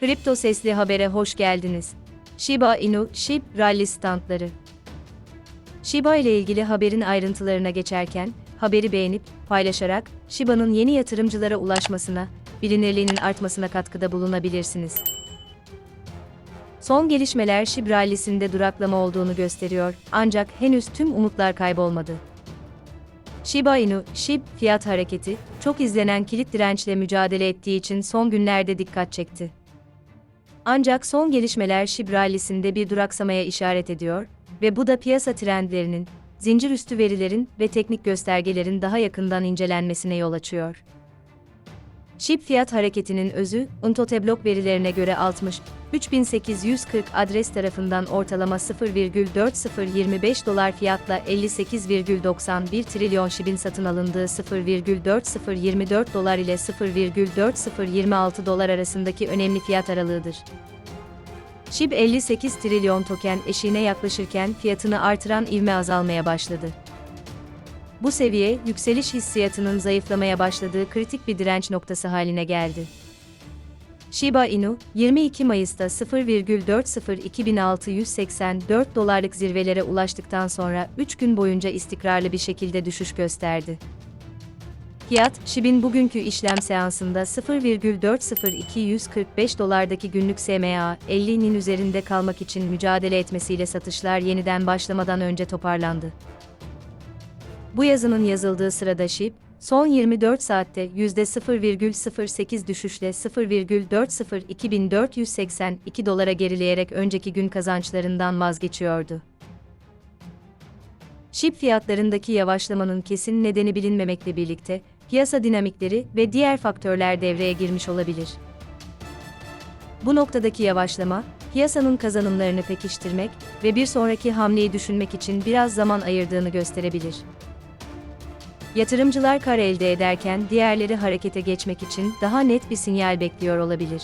Kripto Sesli Haber'e hoş geldiniz. Shiba Inu, SHIB Rally standları. Shiba ile ilgili haberin ayrıntılarına geçerken, haberi beğenip, paylaşarak, Shiba'nın yeni yatırımcılara ulaşmasına, bilinirliğinin artmasına katkıda bulunabilirsiniz. Son gelişmeler SHIB rallisinde duraklama olduğunu gösteriyor, ancak henüz tüm umutlar kaybolmadı. Shiba Inu, SHIB fiyat hareketi, çok izlenen kilit dirençle mücadele ettiği için son günlerde dikkat çekti. Ancak son gelişmeler rallisinde bir duraksamaya işaret ediyor ve bu da piyasa trendlerinin, zincir üstü verilerin ve teknik göstergelerin daha yakından incelenmesine yol açıyor. SHIB fiyat hareketinin özü, Untote verilerine göre 60, 3840 adres tarafından ortalama 0,4025 dolar fiyatla 58,91 trilyon SHIB'in satın alındığı 0,4024 dolar ile 0,4026 dolar arasındaki önemli fiyat aralığıdır. SHIB 58 trilyon token eşiğine yaklaşırken fiyatını artıran ivme azalmaya başladı. Bu seviye, yükseliş hissiyatının zayıflamaya başladığı kritik bir direnç noktası haline geldi. Shiba Inu, 22 Mayıs'ta 0,402684 dolarlık zirvelere ulaştıktan sonra 3 gün boyunca istikrarlı bir şekilde düşüş gösterdi. Fiyat, SHIB'in bugünkü işlem seansında 0,40245 dolardaki günlük SMA 50'nin üzerinde kalmak için mücadele etmesiyle satışlar yeniden başlamadan önce toparlandı. Bu yazının yazıldığı sırada SHIB, son 24 saatte %0,08 düşüşle 0,402.482 dolara gerileyerek önceki gün kazançlarından vazgeçiyordu. SHIB fiyatlarındaki yavaşlamanın kesin nedeni bilinmemekle birlikte, piyasa dinamikleri ve diğer faktörler devreye girmiş olabilir. Bu noktadaki yavaşlama, piyasanın kazanımlarını pekiştirmek ve bir sonraki hamleyi düşünmek için biraz zaman ayırdığını gösterebilir. Yatırımcılar kar elde ederken diğerleri harekete geçmek için daha net bir sinyal bekliyor olabilir.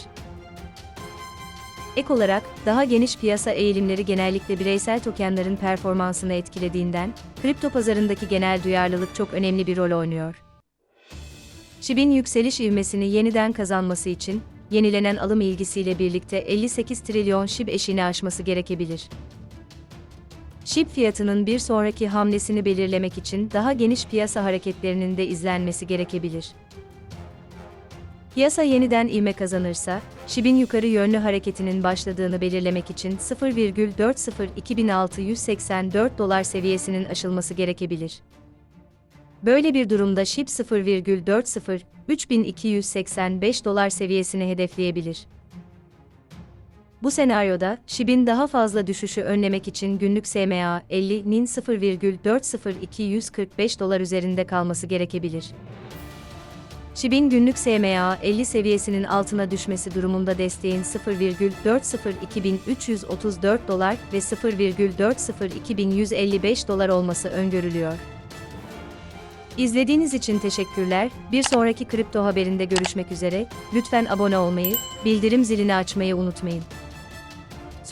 Ek olarak, daha geniş piyasa eğilimleri genellikle bireysel tokenların performansını etkilediğinden, kripto pazarındaki genel duyarlılık çok önemli bir rol oynuyor. SHIB'in yükseliş ivmesini yeniden kazanması için, yenilenen alım ilgisiyle birlikte 58 trilyon SHIB eşiğini aşması gerekebilir. SHIB fiyatının bir sonraki hamlesini belirlemek için daha geniş piyasa hareketlerinin de izlenmesi gerekebilir. Piyasa yeniden ivme kazanırsa, SHIB'in yukarı yönlü hareketinin başladığını belirlemek için 0,402.684 dolar seviyesinin aşılması gerekebilir. Böyle bir durumda SHIB 0,40-3285 dolar seviyesini hedefleyebilir. Bu senaryoda, SHIB'in daha fazla düşüşü önlemek için günlük SMA 50'nin 0,40245 dolar üzerinde kalması gerekebilir. SHIB'in günlük SMA 50 seviyesinin altına düşmesi durumunda desteğin 0,402334 dolar ve 0,402155 dolar olması öngörülüyor. İzlediğiniz için teşekkürler. Bir sonraki kripto haberinde görüşmek üzere. Lütfen abone olmayı, bildirim zilini açmayı unutmayın.